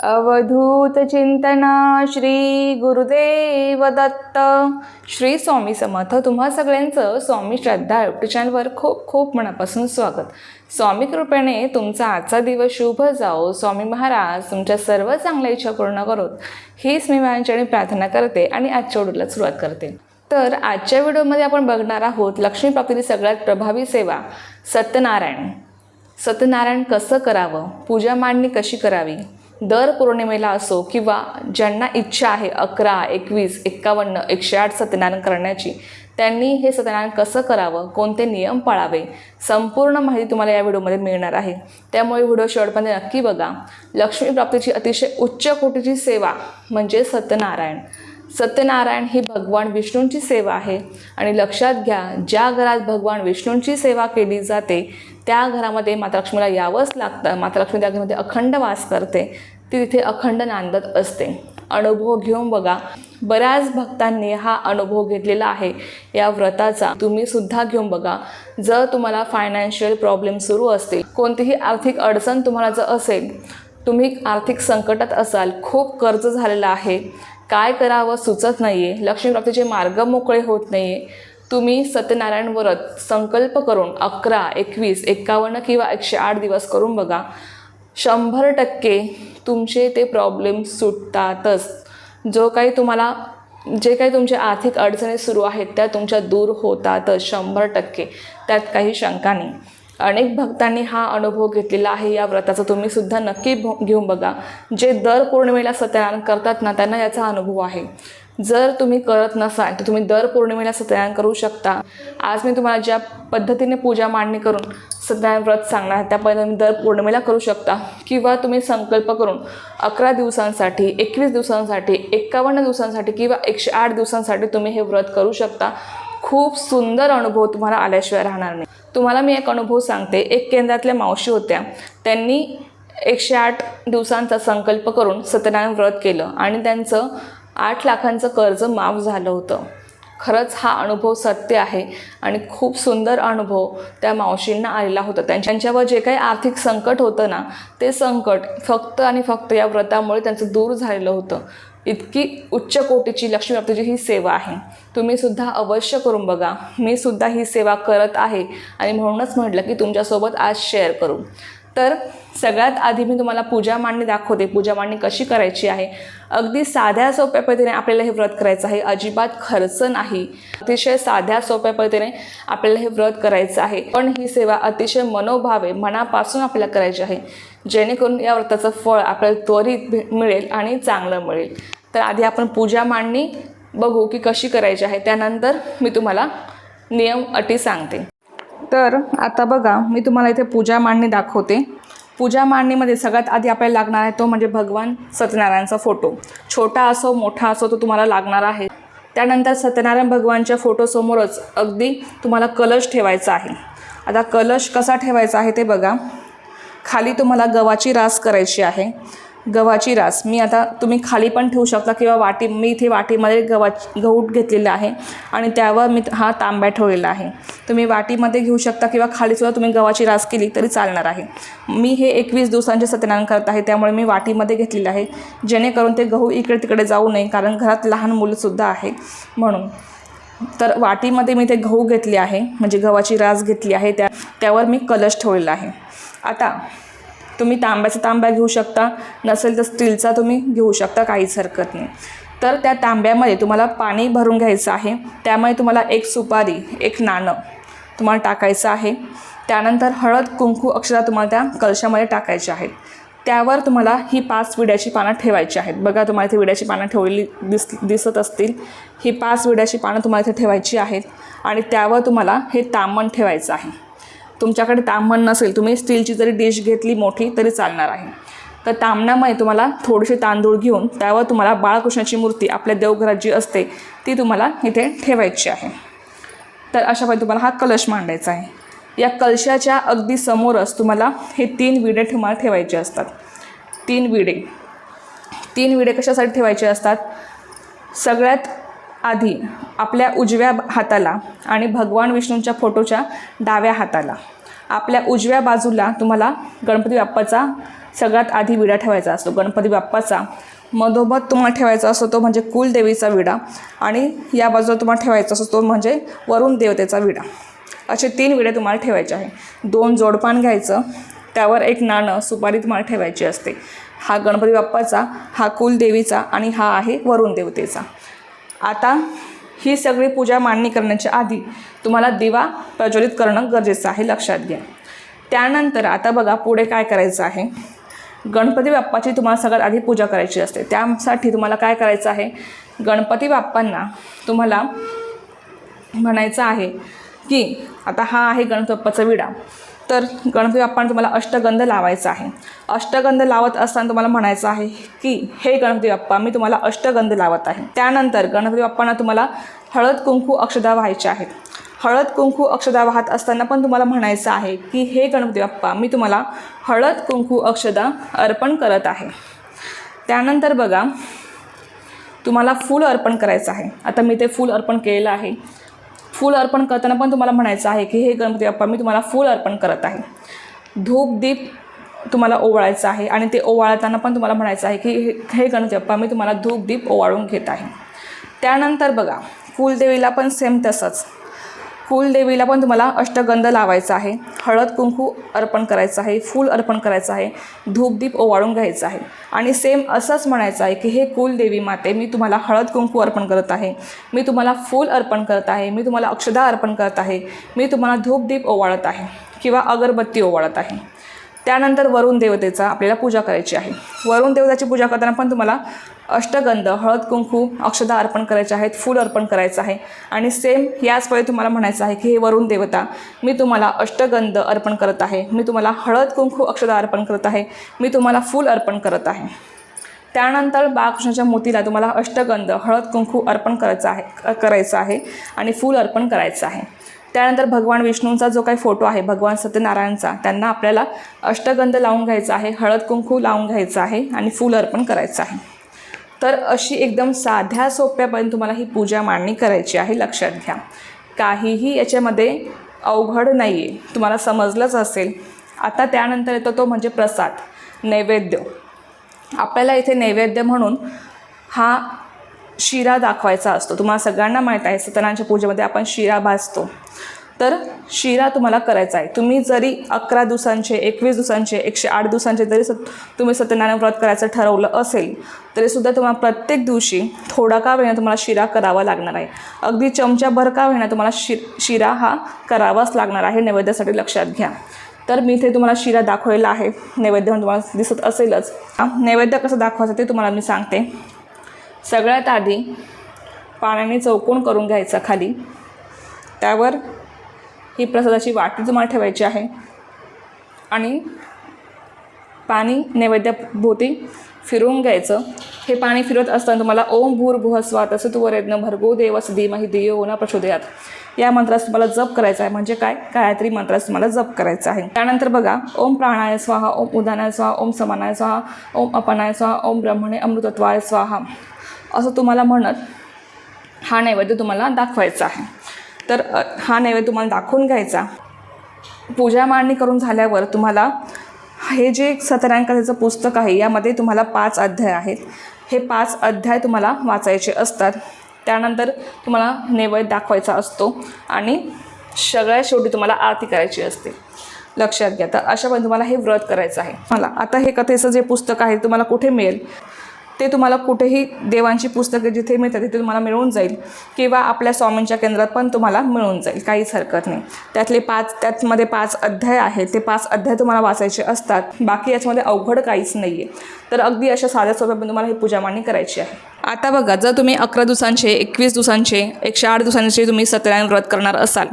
अवधूत चिंतन श्री गुरुदेव दत्त. श्री स्वामी समर्थ तुम्हा सगळ्यांचं स्वामी श्रद्धा युट्यूब चॅनलवर खूप खूप मनापासून स्वागत. स्वामी कृपेने तुमचा आजचा दिवस शुभ जाओ. स्वामी महाराज तुमच्या सर्व चांगल्या इच्छा पूर्ण करोत. हीच मी माझ्याने प्रार्थना करते आणि आजच्या व्हिडिओला सुरुवात करते. तर आजच्या व्हिडिओमध्ये आपण बघणार आहोत लक्ष्मी प्राप्तीची सगळ्यात प्रभावी सेवा सत्यनारायण. सत्यनारायण कसं करावं? पूजा मांडणी कशी करावी? दर पौर्णिमेला असो किंवा ज्यांना इच्छा आहे अकरा एकवीस एक्कावन्न एकशे आठ सत्यनारायण करण्याची त्यांनी हे सत्यनारायण कसं करावं? कोणते नियम पाळावे? संपूर्ण माहिती तुम्हाला या व्हिडिओमध्ये मिळणार आहे. त्यामुळे व्हिडिओ शेवटपर्यंत नक्की बघा. लक्ष्मी प्राप्तीची अतिशय उच्च कोटीची सेवा म्हणजे सत्यनारायण. सत्यनारायण ही भगवान विष्णूंची सेवा आहे. आणि लक्षात घ्या ज्या घरात भगवान विष्णूंची सेवा केली जाते त्या घरामध्ये मातालक्ष्मीला यावंच लागतं. मातालक्ष्मी त्या घरामध्ये अखंड वास करते. ती तिथे अखंड नांदत असते. अनुभव घेऊन बघा. बऱ्याच भक्तांनी हा अनुभव घेतलेला आहे. या व्रताचा तुम्ही सुद्धा घेऊन बघा. जर तुम्हाला फायनान्शियल प्रॉब्लेम सुरू असतील कोणतीही आर्थिक अडचण तुम्हाला जर असेल तुम्ही आर्थिक संकटात असाल खूप कर्ज झालेलं आहे. काय करावं सुचत नाही आहे लक्ष्मीप्राप्तीचे मार्ग मोकळे होत नाही आहे तुम्ही सत्यनारायण व्रत संकल्प करून अकरा एकवीस एक्कावन्न किंवा एकशे आठ दिवस करून बघा. शंभर टक्के तुमचे ते प्रॉब्लेम सुटतातच. जो काही तुम्हाला जे काही तुमच्या आर्थिक अडचणी सुरू आहेत त्या तुमच्या दूर होतातच शंभर टक्के. त्यात काही शंका नाही. अनेक भक्तांनी हा अनुभव घेतलेला आहे. या व्रताचा तुम्ही सुद्धा नक्की भो- घेऊन बघा. जे दर पौर्णिमेला सत्यनारायण करतात ना त्यांना याचा अनुभव आहे. जर तुम्ही करत नसाल तर तुम्ही दर पौर्णिमेला सत्यनारायण करू शकता. आज मी तुम्हाला ज्या पद्धतीने पूजा मांडणी करून सत्यनारायण व्रत सांगणार त्या पद्धतीने दर पौर्णिमेला करू शकता. किंवा तुम्ही संकल्प करून अकरा दिवसांसाठी एकवीस दिवसांसाठी एक्कावन्न दिवसांसाठी किंवा एकशे आठ दिवसांसाठी तुम्ही हे व्रत करू शकता. खूप सुंदर अनुभव तुम्हाला आल्याशिवाय राहणार नाही. तुम्हाला मी एक अनुभव सांगते. एक केंद्रातल्या मावशी होत्या. त्यांनी एकशे आठ दिवसांचा संकल्प करून सत्यनारायण व्रत केलं आणि त्यांचं आठ लाखांचं कर्ज माफ झालं होतं. खरंच हा अनुभव सत्य आहे आणि खूप सुंदर अनुभव त्या मावशींना आलेला होता. त्यांच्यावर जे काही आर्थिक संकट होतं ना ते संकट फक्त आणि फक्त या व्रतामुळे त्यांचं दूर झालेलं होतं. इतकी उच्च कोटीची लक्ष्मीप्राप्तीची ही सेवा आहे. तुम्ही सुद्धा अवश्य करून बघा. मी सुद्धा ही सेवा करत आहे. आणि म्हणूनच म्हटलं की तुमच्यासोबत आज शेअर करू. तर सगळ्यात आधी मी तुम्हाला पूजा मांडणी दाखवते. पूजा मांडणी कशी करायची आहे? अगदी साध्या सोप्या पद्धतीने आपल्याला हे व्रत करायचं आहे. अजिबात खर्च नाही. अतिशय साध्या सोप्या पद्धतीने आपल्याला हे व्रत करायचं आहे. पण ही सेवा अतिशय मनोभावे मनापासून आपल्याला करायची आहे. जेणेकरून या व्रताचं फळ आपल्याला त्वरित मिळेल आणि चांगलं मिळेल. तर आधी आपण पूजा मांडणी बघू की कशी करायची आहे. त्यानंतर मी तुम्हाला नियम अटी सांगते. तर आता बघा मी तुम्हाला इथे पूजा मांडणी दाखवते. पूजा मांडणीमध्ये सगळ्यात आधी आपल्याला लागणार आहे तो म्हणजे भगवान सत्यनारायणचा फोटो. छोटा असो मोठा असो तो तुम्हाला लागणार आहे. त्यानंतर सत्यनारायण भगवानच्या फोटोसमोरच अगदी तुम्हाला कलश ठेवायचा आहे. आता कलश कसा ठेवायचा आहे ते बघा. खाली तुम्हाला गव्हाची रास करायची आहे. गव्हाची रास. मी आता तुम्ही खाली पण ठेवू शकता किंवा वाटी मी इथे वाटीमध्ये गव्हा गहू घेतलेला आहे आणि त्यावर मी हा तांब्या ठेवलेला आहे. तुम्ही वाटीमध्ये घेऊ शकता किंवा खालीसुद्धा तुम्ही गव्हाची रास केली तरी चालणार आहे. मी हे एकवीस दिवसांचे सत्यनारायण करत आहे त्यामुळे मी वाटीमध्ये घेतलेलं आहे. जेणेकरून ते गहू इकडे तिकडे जाऊ नये कारण घरात लहान मुलंसुद्धा आहे. म्हणून तर वाटीमध्ये मी ते गहू घेतले आहे म्हणजे गव्हाची रास घेतली आहे त्या त्यावर मी कलश ठेवलेला आहे. आता तुम्ही तांब्याचा तांब्या घेऊ शकता नसेल तर स्टीलचा तुम्ही घेऊ शकता काहीच हरकत नाही. तर त्या तांब्यामध्ये तुम्हाला पाणी भरून घ्यायचं आहे. त्यामुळे तुम्हाला एक सुपारी एक नाणं तुम्हाला टाकायचं आहे. त्यानंतर हळद कुंकू अक्षरा तुम्हाला त्या कलशामध्ये टाकायचे आहेत. त्यावर तुम्हाला ही पाच विड्याची पानं ठेवायची आहेत. बघा तुम्हाला इथे विड्याची पानं ठेवलेली दिस दिसत असतील. ही पाच विड्याची पानं तुम्हाला इथे ठेवायची आहेत आणि त्यावर तुम्हाला हे तामण ठेवायचं आहे. तुमच्याकडे तामण नसेल तुम्ही स्टीलची जरी डिश घेतली मोठी तरी चालणार आहे. तर तामणामध्ये तुम्हाला थोडेसे तांदूळ घेऊन त्यावर तुम्हाला बाळकृष्णाची मूर्ती आपल्या देवघरात जी असते ती तुम्हाला इथे ठेवायची आहे. तर अशा तुम्हाला हा कलश मांडायचा आहे. या कलशाच्या अगदी समोरच तुम्हाला हे तीन विडे तुम्हाला ठेवायचे असतात. तीन विडे. तीन विडे कशासाठी ठेवायचे असतात? सगळ्यात आधी आपल्या उजव्या हाताला आणि भगवान विष्णूंच्या फोटोच्या डाव्या हाताला. आपल्या उजव्या बाजूला तुम्हाला गणपती बाप्पाचा सगळ्यात आधी विडा ठेवायचा असतो. गणपती बाप्पाचा मधोमध तुम्हाला ठेवायचा असतो तो म्हणजे कुलदेवीचा विडा. आणि या बाजूला तुम्हाला ठेवायचा असतो तो म्हणजे वरुण देवतेचा विडा. असे तीन विडे तुम्हाला ठेवायचे आहे. दोन जोडपान घ्यायचं त्यावर एक नाणं सुपारी तुम्हाला ठेवायची असते. हा गणपती बाप्पाचा हा कुलदेवीचा आणि हा आहे वरुण देवतेचा. आता ही सगळी पूजा मांडणी करण्याच्या आधी तुम्हाला दिवा प्रज्वलित करणं गरजेचं आहे लक्षात घ्या. त्यानंतर आता बघा पुढे काय करायचं आहे. गणपती बाप्पाची तुम्हाला सगळ्यात आधी पूजा करायची असते. त्यासाठी तुम्हाला काय करायचं आहे? गणपती बाप्पांना तुम्हाला म्हणायचं आहे की आता हा आहे गणपती बाप्पाचा विडा. तर गणपती बाप्पाने तुम्हाला अष्टगंध लावायचा आहे. अष्टगंध लावत असताना तुम्हाला म्हणायचं आहे की हे गणपती बाप्पा मी तुम्हाला अष्टगंध लावत आहे. त्यानंतर गणपती बाप्पांना तुम्हाला हळद कुंकू अक्षदा व्हायच्या आहेत. हळद कुंकू अक्षदा वाहत असताना पण तुम्हाला म्हणायचं आहे की हे गणपती बाप्पा मी तुम्हाला हळद कुंकू अक्षदा अर्पण करत आहे. त्यानंतर बघा तुम्हाला फूल अर्पण करायचं आहे. आता मी ते फूल अर्पण केलेलं आहे. फूल अर्पण करताना पण तुम्हाला म्हणायचं आहे की हे गणपती बाप्पा मी तुम्हाला फूल अर्पण करत आहे. धूप दीप तुम्हाला ओवाळायचं आहे आणि ते ओवाळताना पण तुम्हाला म्हणायचं आहे की हे हे गणपती बाप्पा मी तुम्हाला धूप दीप ओवाळून घेत आहे. त्यानंतर बघा कुलदेवीला पण सेम तसंच. कुलदेवीला पण तुम्हाला अष्टगंध लावायचा आहे. हळद कुंकू अर्पण करायचं आहे फूल अर्पण करायचं आहे धूपदीप ओवाळून घ्यायचं आहे. आणि सेम असंच म्हणायचं आहे की हे कुलदेवी माते मी तुम्हाला हळद कुंकू अर्पण करत आहे. मी तुम्हाला फूल अर्पण करत आहे मी तुम्हाला अक्षदा अर्पण करत आहे मी तुम्हाला धूपदीप ओवाळत आहे किंवा अगरबत्ती ओवाळत आहे. त्यानंतर वरुण देवतेचा आपल्याला पूजा करायची आहे. वरुण देवताची पूजा करताना पण तुम्हाला अष्टगंध हळद कुंकू अक्षदा अर्पण करायचे आहेत फूल अर्पण करायचं आहे. आणि सेम याच वेळी तुम्हाला म्हणायचं आहे की हे वरुण देवता मी तुम्हाला अष्टगंध अर्पण करत आहे. मी तुम्हाला हळद कुंकू अक्षदा अर्पण करत आहे. मी तुम्हाला फूल अर्पण करत आहे. त्यानंतर बाळकृष्णाच्या मूर्तीला तुम्हाला अष्टगंध हळद कुंकू अर्पण करायचं आहे करायचं आहे आणि फूल अर्पण करायचं आहे. त्यानंतर भगवान विष्णूंचा जो काही फोटो आहे भगवान सत्यनारायणचा त्यांना आपल्याला अष्टगंध लावून घ्यायचा आहे हळद कुंकू लावून घ्यायचं आहे आणि फूल अर्पण करायचं आहे. तर अशी एकदम साध्या सोप्यापर्यंत तुम्हाला ही पूजा मांडणी करायची आहे लक्षात घ्या. काहीही याच्यामध्ये अवघड नाही आहे तुम्हाला समजलंच असेल. आता त्यानंतर येतो तो म्हणजे प्रसाद नैवेद्य. आपल्याला इथे नैवेद्य म्हणून हा शिरा दाखवायचा असतो. तुम्हाला सगळ्यांना माहीत आहे सत्यनारायणच्या पूजेमध्ये आपण शिरा भाजतो. तर शिरा तुम्हाला करायचा आहे. तुम्ही जरी अकरा दिवसांचे एकवीस दिवसांचे एकशे आठ दिवसांचे जरी सत तुम्ही सत्यनारायण व्रत करायचं ठरवलं असेल तरीसुद्धा तुम्हाला प्रत्येक दिवशी थोडा का वेळा तुम्हाला शिरा करावा लागणार आहे. अगदी चमच्याभर का वेळा तुम्हाला शि शिरा हा करावाच लागणार आहे. नैवेद्यासाठी लक्षात घ्या. तर मी इथे तुम्हाला शिरा दाखवलेला आहे. नैवेद्य म्हणून तुम्हाला दिसत असेलच. नैवेद्य कसं दाखवायचं ते तुम्हाला मी सांगते. सगळ्यात आधी पाण्याने चौकोन करून घ्यायचा खाली. त्यावर ही प्रसादाची वाटी तुम्हाला ठेवायची आहे. आणि पाणी नैवेद्याभोवती फिरवून घ्यायचं. हे पाणी फिरत असताना तुम्हाला ओम भूर भुहस्वा तसं तू वरेज्ञ भरगो देवस धीमहि धियो न प्रचोदयात. या मंत्रास तुम्हाला जप करायचा आहे. म्हणजे काय? गायत्री मंत्रास तुम्हाला जप करायचा आहे. त्यानंतर बघा ओम प्राणाय स्वाहा ओम उदानाय स्वाहा ओम समानाय स्वाहा ओम अपनाय स्वाहा ओम ब्रह्मणे अमृतत्वाय स्वाहा. असं तुम्हाला म्हणत हा नैवेद्य तुम्हाला दाखवायचा आहे. तर हा नैवेद्य तुम्हाला दाखवून घ्यायचा. पूजा मांडणी करून झाल्यावर तुम्हाला हे जे सत्यनारायण कथेचं पुस्तक आहे यामध्ये तुम्हाला पाच अध्याय आहेत. हे पाच अध्याय तुम्हाला वाचायचे असतात. त्यानंतर तुम्हाला नैवेद्य दाखवायचा असतो आणि सगळ्या शेवटी तुम्हाला आरती करायची असते. लक्षात घ्या. तर अशा पण तुम्हाला हे व्रत करायचं आहे. मला आता हे कथेचं जे पुस्तक आहे तुम्हाला कुठे मिळेल? ते तुम्हाला कुठेही देवांची पुस्तके जिथे मिळतात तिथे तुम्हाला मिळून जाईल. किंवा आपल्या स्वामींच्या केंद्रात पण तुम्हाला मिळून जाईल. काहीच हरकत नाही. त्यातले पाच त्यातमध्ये पाच अध्याय आहेत. ते पाच अध्याय तुम्हाला वाचायचे असतात. बाकी याच्यामध्ये अवघड काहीच नाही आहे तर अगदी अशा साध्या सोप्या पण तुम्हाला ही पूजा मांडणी करायची आहे. आता बघा जर तुम्ही अकरा दिवसांचे एकवीस दिवसांचे एकशे आठ दिवसांचे तुम्ही सत्यनारायण व्रत करणार असाल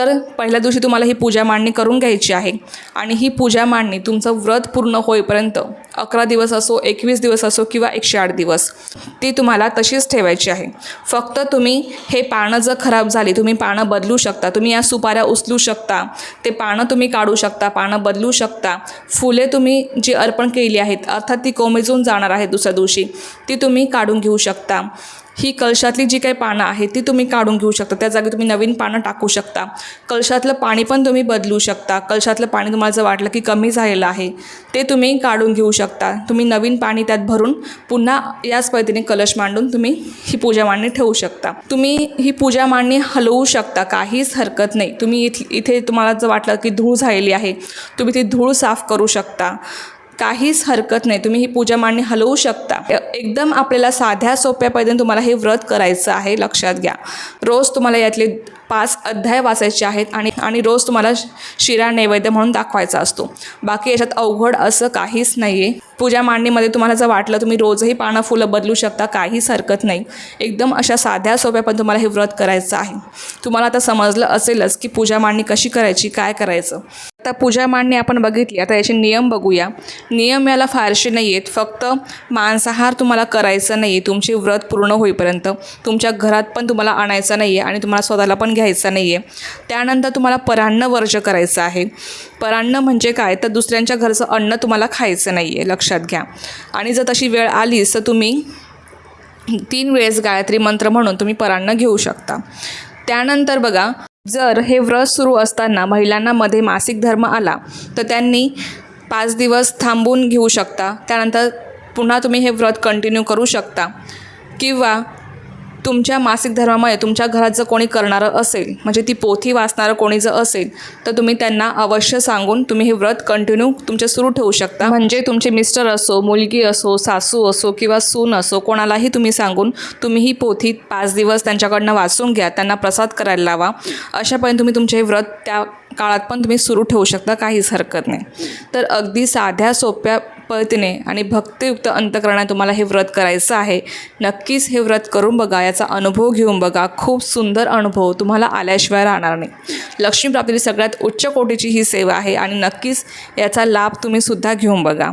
तर पहिल्या दिवशी तुम्हाला ही पूजा मांडणी करून घ्यायची आहे. आणि ही पूजा मांडणी तुमचं व्रत पूर्ण होईपर्यंत अकरा दिवस असो एकवीस दिवस असो किंवा एकशे आठ दिवस ती तुम्हाला तशीच ठेवायची आहे. फक्त तुम्ही हे पानं जर खराब झाली तुम्ही पानं बदलू शकता तुम्ही या सुपाऱ्या उचलू शकता ते पानं तुम्ही काढू शकता पानं बदलू शकता फुले तुम्ही जी अर्पण केली आहेत अर्थात ती कोमेजून जाणार आहेत दुसऱ्या दिवशी ती तुम्ही काढून घेऊ शकता. ही कलशातली जी काही पानं आहेत ती तुम्ही काढून घेऊ शकता. त्या जागी तुम्ही नवीन पानं टाकू शकता. कलशातलं पाणी पण तुम्ही बदलू शकता. कलशातलं पाणी तुम्हाला जर वाटलं की कमी झालेलं आहे ते तुम्ही काढून घेऊ शकता. तुम्ही नवीन पाणी त्यात भरून पुन्हा याच पद्धतीने कलश मांडून तुम्ही ही पूजा मांडणी ठेवू शकता. तुम्ही ही पूजा मांडणी हलवू शकता काहीच हरकत नाही. तुम्ही इथ इथे तुम्हाला जर वाटलं की धूळ झालेली आहे तुम्ही ती धूळ साफ करू शकता. काहीच हरकत नाही. तुम्ही ही पूजा मांडणी हलवू शकता. एकदम आपल्याला साध्या सोप्या पद्धतीने तुम्हाला हे व्रत करायचं आहे लक्षात घ्या. रोज तुम्हाला यातले पाच अध्याय वाचायचे आहेत आणि आणि रोज तुम्हाला शिरा नैवेद्य म्हणून दाखवायचा असतो. बाकी याच्यात अवघड असं काहीच नाही आहे पूजा मांडणीमध्ये तुम्हाला जर वाटलं तुम्ही रोजही पानं फुलं बदलू शकता काहीच हरकत नाही. एकदम अशा साध्या सोप्या पण तुम्हाला हे व्रत करायचं आहे. तुम्हाला आता समजलं असेलच की पूजा मांडणी कशी करायची काय करायचं. आता पूजा मांडणी आपण बघितली आता याचे नियम बघूया. नियम याला फारसे नाही आहेत फक्त मांसाहार तुम्हाला करायचं नाही आहे तुमचे व्रत पूर्ण होईपर्यंत. तुमच्या घरात पण तुम्हाला आणायचं नाही आहे आणि तुम्हाला स्वतःला पण घ्यायचं नाही आहे त्यानंतर तुम्हाला परान्न वर्ज करायचं आहे. परान्न म्हणजे काय? तर दुसऱ्यांच्या घरचं अन्न तुम्हाला खायचं नाही आहे लक्षात घ्या. आणि जर तशी वेळ आलीच तर तुम्ही तीन वेळेस गायत्री मंत्र म्हणून तुम्ही परान्न घेऊ शकता. त्यानंतर बघा जर हे व्रत सुरू असताना महिलांना मध्ये मासिक धर्म आला तर त्यांनी पाच दिवस थांबून घेऊ शकता. त्यानंतर पुन्हा तुम्ही हे व्रत कंटिन्यू करू शकता. किंवा तुमच्या मासिक धर्मामध्ये तुमच्या घरात जर कोणी करणारं असेल म्हणजे ती पोथी वाचणारं कोणी जर असेल तर तुम्ही त्यांना अवश्य सांगून तुम्ही हे व्रत कंटिन्यू तुमचे सुरू ठेवू शकता. म्हणजे तुमचे मिस्टर असो मुलगी असो सासू असो किंवा सून असो कोणालाही तुम्ही सांगून तुम्ही ही पोथी पाच दिवस त्यांच्याकडनं वाचून घ्या त्यांना प्रसाद करायला लावा. अशापर्यंत तुम्ही तुमचे हे व्रत त्या काळात पण तुम्ही सुरू ठेवू शकता काहीच हरकत नाही. तर अगदी साध्या सोप्या पळतीने आणि भक्तियुक्त अंतकरणाने तुम्हाला हे व्रत करायचं आहे. नक्कीच हे व्रत करून बघा याचा अनुभव घेऊन बघा. खूप सुंदर अनुभव तुम्हाला आल्याशिवाय राहणार नाही. लक्ष्मीप्राप्तीची सगळ्यात उच्च कोटीची ही सेवा आहे आणि नक्कीच याचा लाभ तुम्ही सुद्धा घेऊन बघा.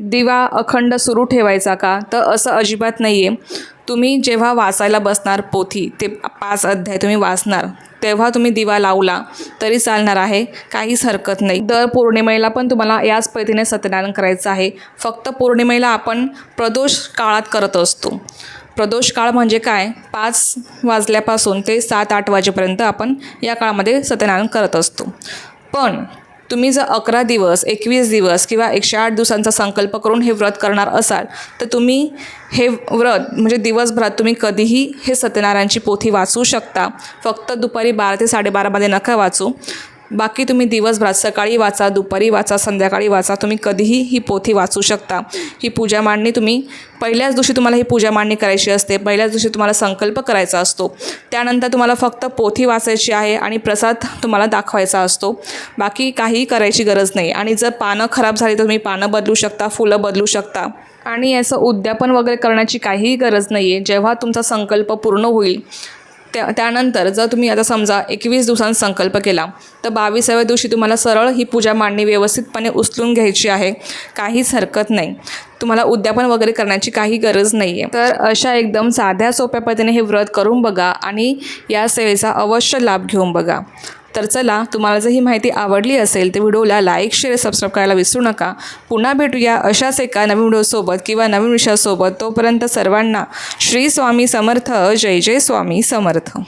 दिवा अखंड सुरू ठेवायचा का? तर असं अजिबात नाही आहे तुम्ही जेव्हा वाचायला बसणार पोथी ते पाच अध्याय तुम्ही वाचणार. तेव्हा तुम्ही दिवा लावला तरी चालणार आहे. काहीच हरकत नाही. दर पौर्णिमेला पण तुम्हाला याच पद्धतीने सत्यनारायण करायचं आहे. फक्त पौर्णिमेला आपण प्रदोष काळात करत असतो. प्रदोष काळ म्हणजे काय? पाच वाजल्यापासून ते सात आठ वाजेपर्यंत आपण या काळामध्ये सत्यनारायण करत असतो. पण तुम्ही जर अकरा दिवस एकवीस दिवस किंवा एकशे आठ दिवसांचा संकल्प करून हे व्रत करणार असाल तर तुम्ही हे व्रत म्हणजे दिवसभरात तुम्ही कधीही हे सत्यनारायणची पोथी वाचू शकता. फक्त दुपारी बारा ते साडेबारामध्ये नका वाचू. बाकी तुम्ही दिवसभरात सकाळी वाचा दुपारी वाचा संध्याकाळी वाचा. तुम्ही कधीही ही पोथी वाचू शकता. ही पूजा मांडणी तुम्ही पहिल्याच दिवशी तुम्हाला ही पूजा मांडणी करायची असते. पहिल्याच दिवशी तुम्हाला संकल्प करायचा असतो. त्यानंतर तुम्हाला फक्त पोथी वाचायची आहे आणि प्रसाद तुम्हाला दाखवायचा असतो. बाकी काहीही करायची गरज नाही. आणि जर पानं खराब झाली तर तुम्ही पानं बदलू शकता फुलं बदलू शकता. आणि याचं उद्यापन वगैरे करण्याची काहीही गरज नाही आहे जेव्हा तुमचा संकल्प पूर्ण होईल त्या त्यानंतर जर तुम्ही आता समजा एकवीस दिवसांचा संकल्प केला तर बावीसाव्या दिवशी तुम्हाला सरळ ही पूजा मांडणी व्यवस्थितपणे उचलून घ्यायची आहे. काहीच हरकत नाही. तुम्हाला उद्यापन वगैरे करण्याची काही गरज नाही आहे तर अशा एकदम साध्या सोप्या पद्धतीने हे व्रत करून बघा आणि या सेवेचा अवश्य लाभ घेऊन बघा. तर चला तुम्हाला जर ही माहिती आवडली असेल तर व्हिडिओला लाईक शेअर सबस्क्राईब करायला विसरू नका. पुन्हा भेटूया अशाच एका नवीन व्हिडिओसोबत किंवा नवीन विषयासोबत. तोपर्यंत सर्वांना श्री स्वामी समर्थ जय जय स्वामी समर्थ.